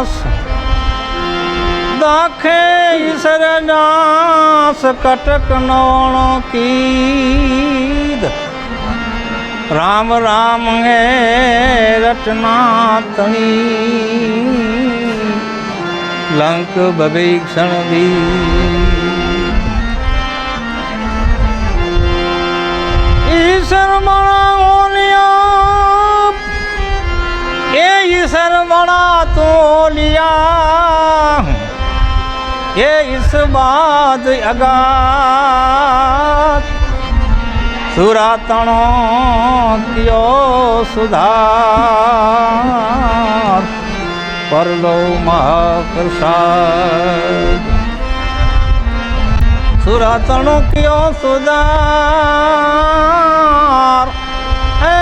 નાસ દાખે ઈશ્વર નાસ કટક નોણ કીદ રામ રામ હે રચના તણી લંક ભભીક્ષણ દી એ ઈસ બાદ અગાત. સુરાતણો કયો સુધાર પરલો મહાપ્રસાદ. સુરાતણો કયો સુધાર હે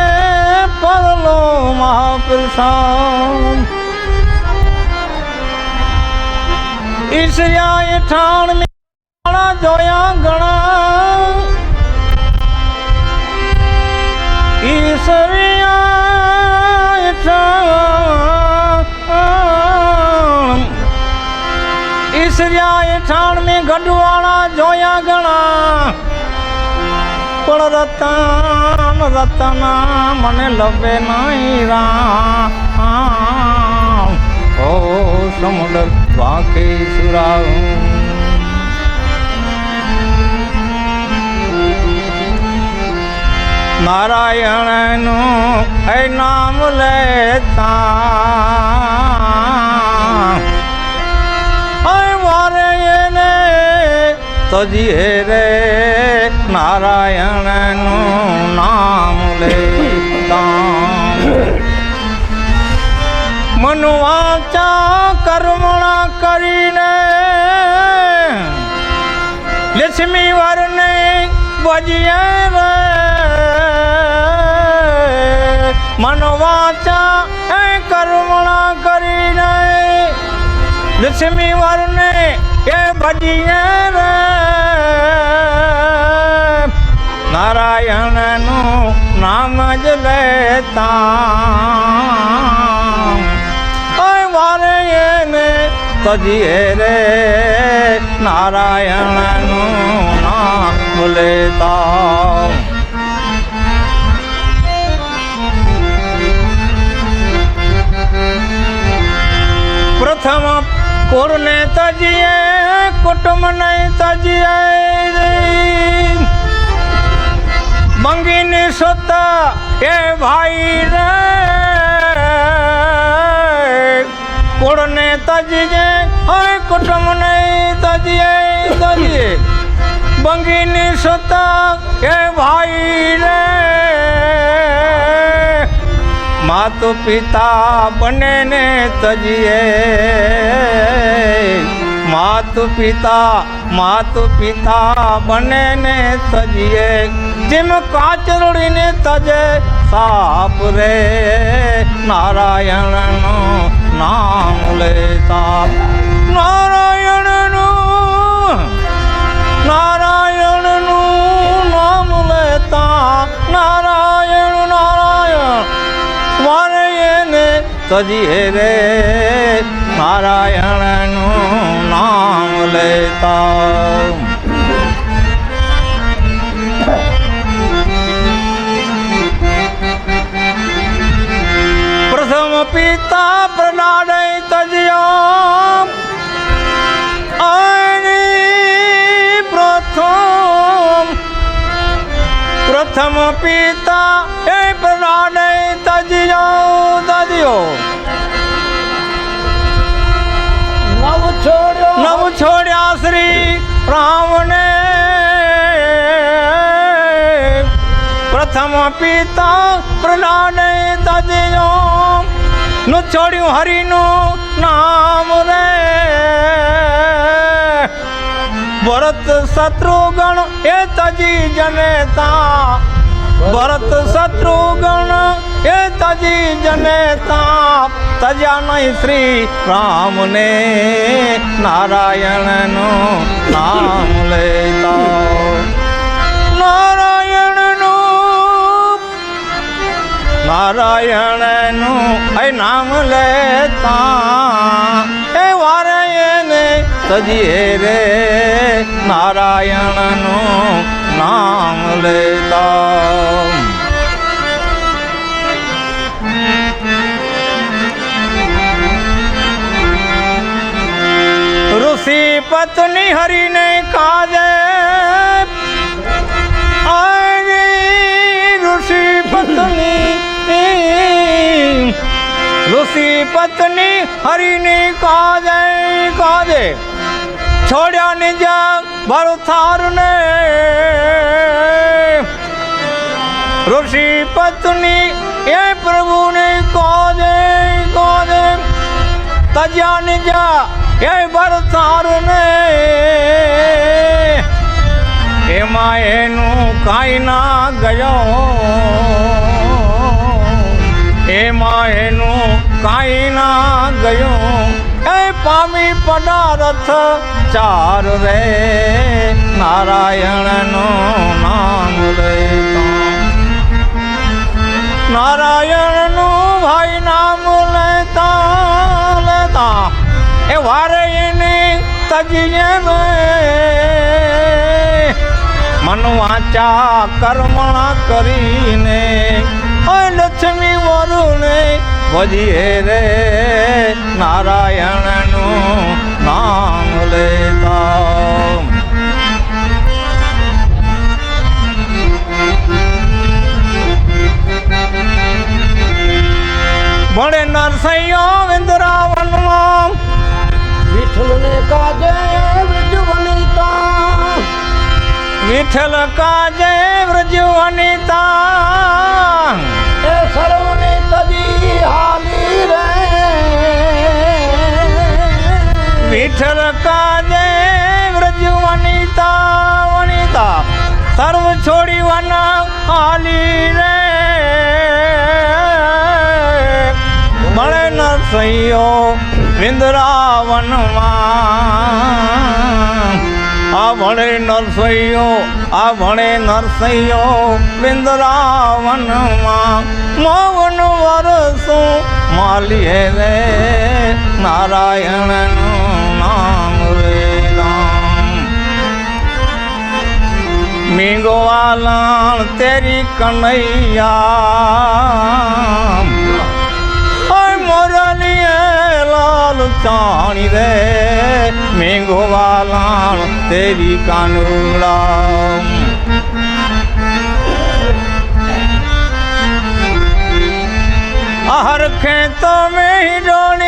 પરલો મહાપ્રસાદ. ઈશયા એ ઠાણ મેળા જોયા ગણા. ઈશ્વરિયા એ ઠાણ ઈશ્વરિયા મેં ગઢવાળા જોયા ગણા. પણ રતન, રતના મને લવે નહીં રામ. ઓ સમુદ્ર વાંકે સુરાવું નારાયણનું એ નામ લેતા. મારે એને તજીએ રે નારાયણનું નામ લેતા મન વાચા કર્મણા કરીને લક્ષ્મી વરને ભજીએ રે. મન વાચા એ કર્મણા કરીને લક્ષ્મી વરને એ ભજીએ રે. નારાયણનું નામ જ લેતા તજીએ રે નારાયણનું નામ લેતા પ્રથમ પૂરને તજીએ કુટુંબ નહીં તજીએ મંગીની સુત એ ભાઈ રે કુળને તજીએ, હવે કુટુંબ નહીં તાજીએ, તજીએ. બંગીની સુત એ ભાઈ રે. માતુ પિતા બંનેને તજીએ. માતુ પિતા માતુ પિતા બંનેને તજીએ. જેમ કાચરડીને તજે સાપ રે. નારાયણનું નામ લેતા નારાયણનું નારાયણનું નામ લેતા નારાયણ નારાયણ મારે એને તજીએ રે નારાયણનું નામ પિતા એ પ્રહલાદ તજ્યો તજ્યો નવ છોડ્યો. નવ છોડ્યા શ્રી રામને. પ્રથમ પિતા પ્રહલાદ તજ્યો નું છોડ્યું હરિનું નામ રે. ભરત શત્રુગણ એ તજી જનેતા. ભરત શત્રુગણ એ તજી જનેતા. તજા નહીં શ્રી રામને. નારાયણનું નામ લેતા. નારાયણનું નારાયણનું એ નામ લેતા. તજીએ રે, નારાયણનું નામ લેતા. પત્ની હરિને કાજે ઋષિ પત્ની ઋષિ પત્ની હરિની કાજે કાજે છોડ્યા નિજ ભરથાર ને ઋષિ પત્ની એ પ્રભુને કાજે કાજે તજ્યા નિજા એ ભરથાર ને. એમાં એનું કાંઈ ના ગયો. એમાં એનું કાંઈ ના ગયું. એ પામી પદાર્થ ચાર રે. નારાયણનું નામ લેતા. નારાયણનું ભાઈ નામ વારે તજીએ મન વાચા કર્મણા કરીને ઓય લક્ષ્મી વરુને ભજીએ રે. નારાયણનું નામ લેતા. ભણે નરસૈયો વિંદરાવનમાં વિઠ્ઠલને કાજે વ્રજ વનિતા વિઠ્ઠલ કાજે વ્રજ વનિતા એ સર્વને તજી હાલી રે. વિઠ્ઠલ કાજે વ્રજ વનિતા. વનિતા સર્વ છોડી વના હાલી રે. મળે નરસૈયો વિંદરાવનમાં આ ભણે નરસૈયો આ ભણે નરસૈયો વૃંદરાવનમાં મૌન વરસું માલીએ રે નારાયણનું નામ રે રામ મીંગો વાલાણ તેરી કનૈયા ચાણી રે મેંગો વાલાણ તેરી કાનુડા. હર ખેતો મેં ડોણી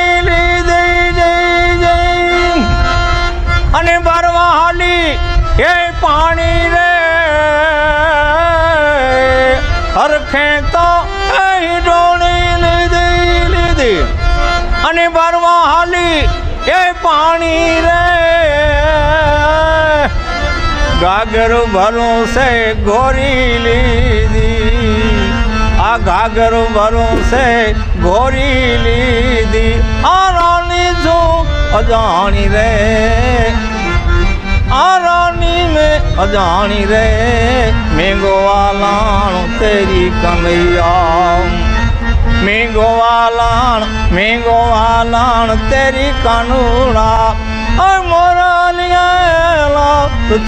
પાણી રે. ગાગર ભરું સે ઘોરી લીધી. આ ગાગર ભરું સે ઘોરી લીધી. આ રાણી જો અજાણી રે. આ રાણી મેં અજાણી રે. મેંગો વાલાણ તેરી કનૈયા મેંગો વાલાણ મેંગો વાલાણ તેરી કાનુડા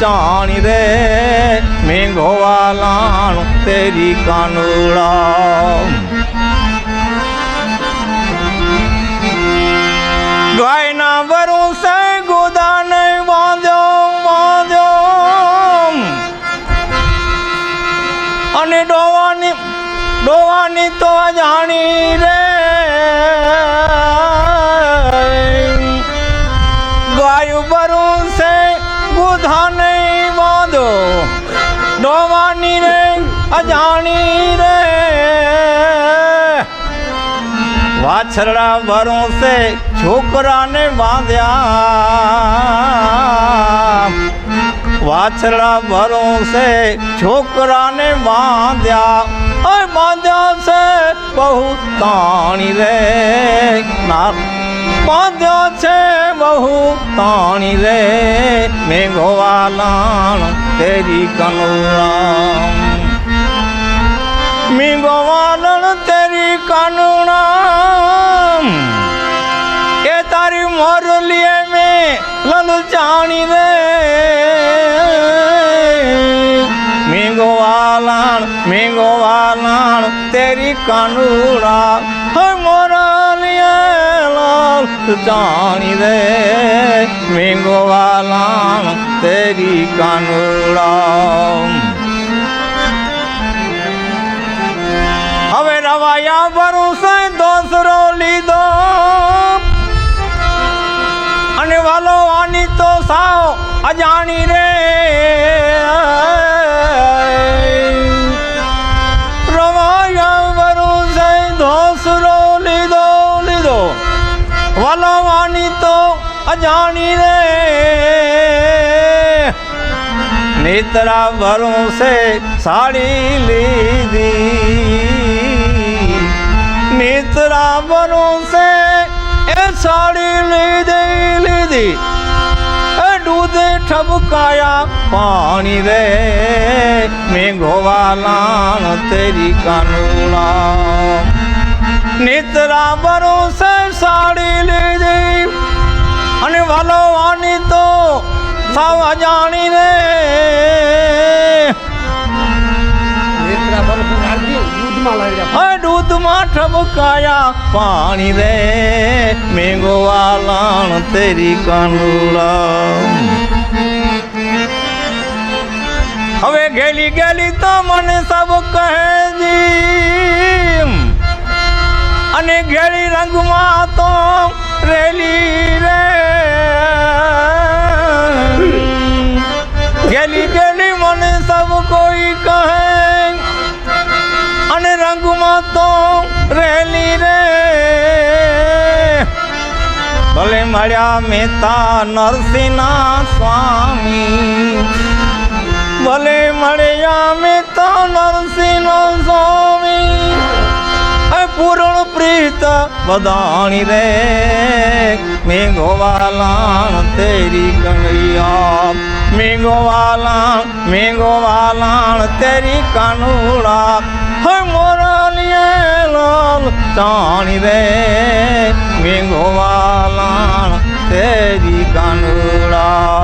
જાણી રે. મેંગો વાલાણ તેરી કાનુડા. ડોવાની તો જાણી રે. ગાયું છે સે નહીં બાંધો ડોવાની રે, અજાણી રે. વાછરડા ભરું છે, છોકરાને બાંધ્યા વાછરડા ભરું છે, છોકરાને બાંધ્યા ઓય બાંધ્યા છે, બહુ તાણી રે. ના બાંધ્યા છે, બહુ તાણી રે. મેઘો વાલાણ તેરી કનુરા મીંગો વાલણ તેરી કાનુણા. એ તારી મોરલીએ મેં લલચાણી રે. વાલાણ મીંગો વાલાણ તેરી કાનુડા હે મોરલીએ લાલ જાણી દે. મીંગો વાલાણ તેરી કાનુડા. હવે રવાયા ભરોસે દોસરો લીધો. અને વાલો આની તો સાવ અજાણી રે. વાલો આની તો અજાણી રે. નેત્રા ભરોસે સાડી લીધી. નેત્રા ભરોસે એ સાડી લીધી લીધી. એ દૂધે ઠબકાયા પાણી રે. મેઘો વાલાણ તેરી કાનુડા. નેત્રા ભરોસે સાડી લીધી અને વાલોવાની તો સાવ અજાણી રે. નેત્રા બરફ નાખી દૂધમાં ઠબકાયા પાણી રે. વાલાણ તેરી કંડલા હવે ગેલી ગેલી તો મને સબ કહે અને ગેલી રંગમાં રેલી રે. ગેલી ગેલી મને સબ કોઈ કહે, અને રંગમાં તો રેલી રે. ભલે મળ્યા મહેતા નરસિંહના સ્વામી, ભલે મળ્યા મહેતા નરસિંહ સ્વામી હે અમૃત બદાણી રે. મેઘોવાલા તેરી કનૈયા. મેઘોવાલા મેઘોવાલા તેરી કાનુડા. હે મોરલીએ લાલ ચાણી રે. મેઘોવાલા તેરી કાનુડા.